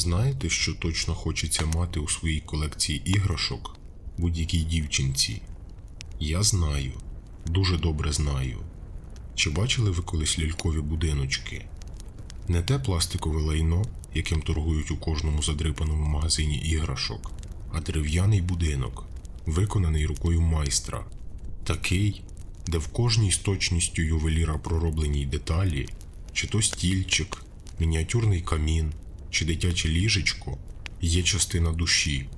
Знаєте, що точно хочеться мати у своїй колекції іграшок будь-якій дівчинці? Я знаю, дуже добре знаю. Чи бачили ви колись лялькові будиночки? Не те пластикове лайно, яким торгують у кожному задрипаному магазині іграшок, а дерев'яний будинок, виконаний рукою майстра, такий, де в кожній з точністю ювеліра проробленій деталі, чи то стільчик, мініатюрний камін, чи дитяче ліжечко, є частина душі.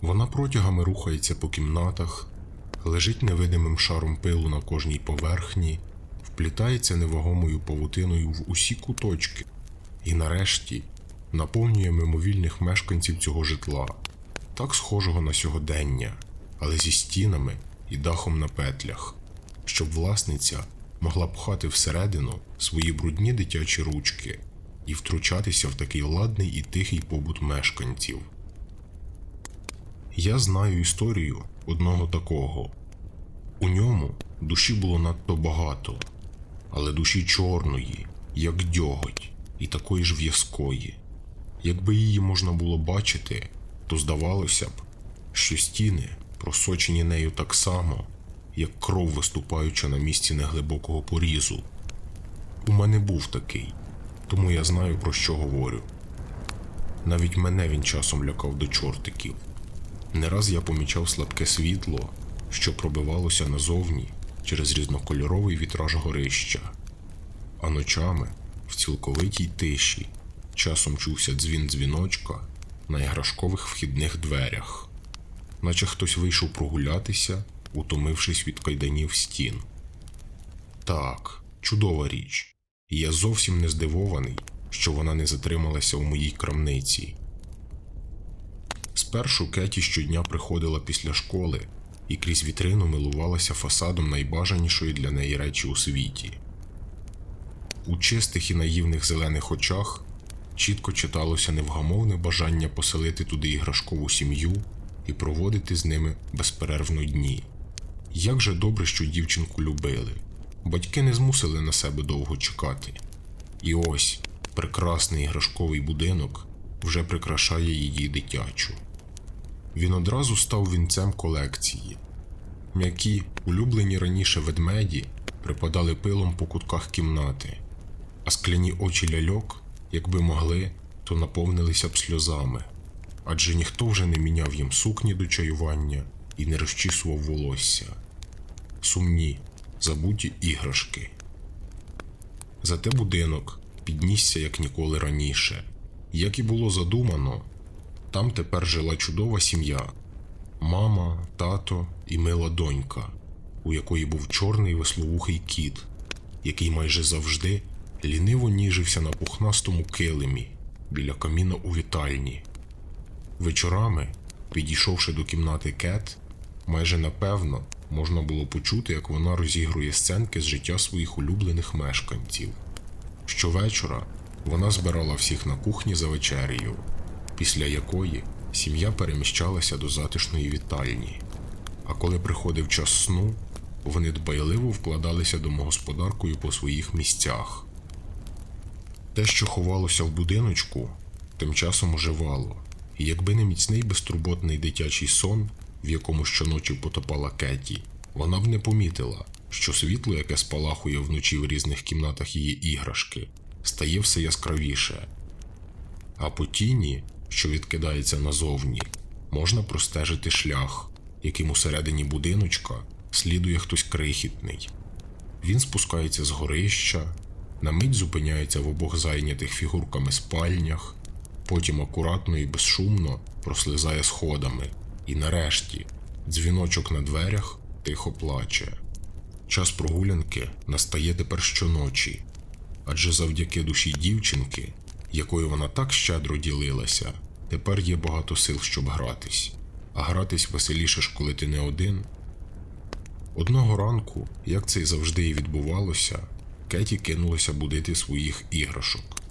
Вона протягами рухається по кімнатах, лежить невидимим шаром пилу на кожній поверхні, вплітається невагомою павутиною в усі куточки і, нарешті, наповнює мимовільних мешканців цього житла, так схожого на сьогодення, але зі стінами і дахом на петлях, щоб власниця могла пхати всередину свої брудні дитячі ручки і втручатися в такий ладний і тихий побут мешканців. Я знаю історію одного такого. У ньому душі було надто багато, але душі чорної, як дьоготь, і такої ж в'язкої. Якби її можна було бачити, то здавалося б, що стіни просочені нею так само, як кров виступаюча на місці неглибокого порізу. У мене був такий, тому я знаю про що говорю. Навіть мене він часом лякав до чортиків. Не раз я помічав слабке світло, що пробивалося назовні через різнокольоровий вітраж горища, а ночами в цілковитій тиші часом чувся дзвін дзвіночка на іграшкових вхідних дверях, наче хтось вийшов прогулятися, утомившись від кайданів стін. Так, чудова річ, і я зовсім не здивований, що вона не затрималася у моїй крамниці. Спершу Кеті щодня приходила після школи і крізь вітрину милувалася фасадом найбажанішої для неї речі у світі. У чистих і наївних зелених очах чітко читалося невгамовне бажання поселити туди іграшкову сім'ю і проводити з ними безперервно дні. Як же добре, що дівчинку любили, батьки не змусили на себе довго чекати. І ось прекрасний іграшковий будинок вже прикрашає її дитячу. Він одразу став вінцем колекції. М'які, улюблені раніше ведмеді припадали пилом по кутках кімнати, а скляні очі ляльок, якби могли, то наповнилися б сльозами, адже ніхто вже не міняв їм сукні до чаювання і не розчісував волосся. Сумні, забуті іграшки. Зате будинок піднісся як ніколи раніше. Як і було задумано, там тепер жила чудова сім'я мама, тато і мила донька, у якої був чорний веслоухий кіт, який майже завжди ліниво ніжився на пухнастому килимі біля каміна у вітальні. Вечорами, підійшовши до кімнати Кет, майже напевно можна було почути, як вона розігрує сценки з життя своїх улюблених мешканців. Щовечора вона збирала всіх на кухні за вечерею, після якої сім'я переміщалася до затишної вітальні. А коли приходив час сну, вони дбайливо вкладалися домогосподаркою по своїх місцях. Те, що ховалося в будиночку, тим часом оживало, і якби не міцний безтурботний дитячий сон, в якому щоночі потопала Кеті, вона б не помітила, що світло, яке спалахує вночі в різних кімнатах її іграшки, стає все яскравіше. А по тіні, що відкидається назовні, можна простежити шлях, яким усередині будиночка слідує хтось крихітний. Він спускається з горища, на мить зупиняється в обох зайнятих фігурками спальнях, потім акуратно і безшумно прослизає сходами, і нарешті дзвіночок на дверях тихо плаче. Час прогулянки настає тепер щоночі, адже завдяки душі дівчинки, якою вона так щедро ділилася, тепер є багато сил, щоб гратись, а гратись веселіше ж, коли ти не один. Одного ранку, як це й завжди і відбувалося, Кеті кинулася будити своїх іграшок,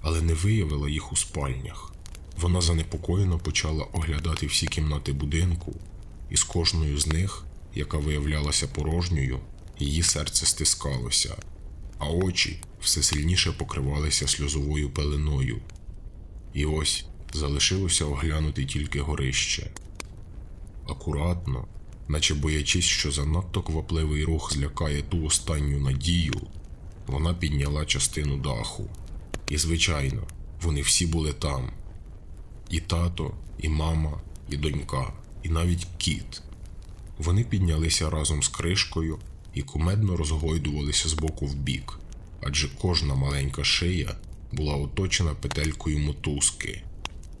але не виявила їх у спальнях. Вона занепокоєно почала оглядати всі кімнати будинку, і з кожною з них, яка виявлялася порожньою, її серце стискалося, а очі все сильніше покривалися сльозовою пеленою. І ось залишилося оглянути тільки горище. Акуратно, наче боячись, що занадто квапливий рух злякає ту останню надію, вона підняла частину даху. І, звичайно, вони всі були там. І тато, і мама, і донька, і навіть кіт. Вони піднялися разом з кришкою і кумедно розгойдувалися з боку в бік, адже кожна маленька шия була оточена петелькою мотузки,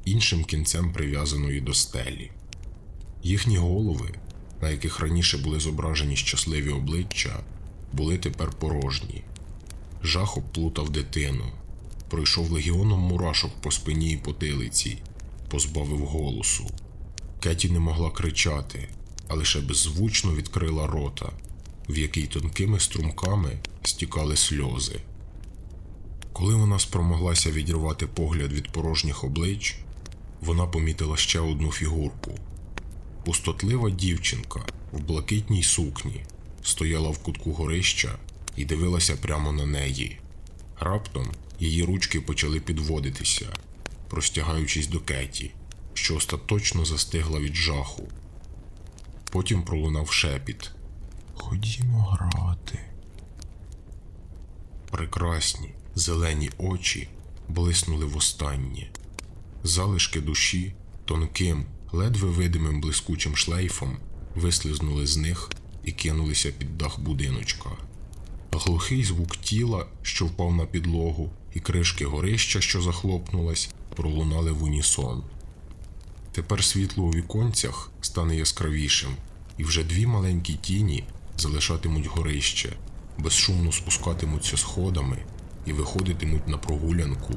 іншим кінцем прив'язаної до стелі. Їхні голови, на яких раніше були зображені щасливі обличчя, були тепер порожні. Жах обплутав дитину, пройшов легіоном мурашок по спині і потилиці, позбавив голосу. Кеті не могла кричати, а лише беззвучно відкрила рота, в який тонкими струмками стікали сльози. Коли вона спромоглася відірвати погляд від порожніх облич, вона помітила ще одну фігурку. Пустотлива дівчинка в блакитній сукні стояла в кутку горища і дивилася прямо на неї. Раптом її ручки почали підводитися, простягаючись до Кеті, що остаточно застигла від жаху. Потім пролунав шепіт. Ходімо грати. Прекрасні, зелені очі блиснули востаннє. Залишки душі тонким, ледве видимим блискучим шлейфом вислизнули з них і кинулися під дах будиночка. Глухий звук тіла, що впав на підлогу, і кришки горища, що захлопнулась, пролунали в унісон. Тепер світло у віконцях стане яскравішим, і вже дві маленькі тіні залишатимуть горище, безшумно спускатимуться сходами і виходитимуть на прогулянку,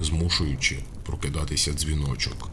змушуючи прокидатися дзвіночок.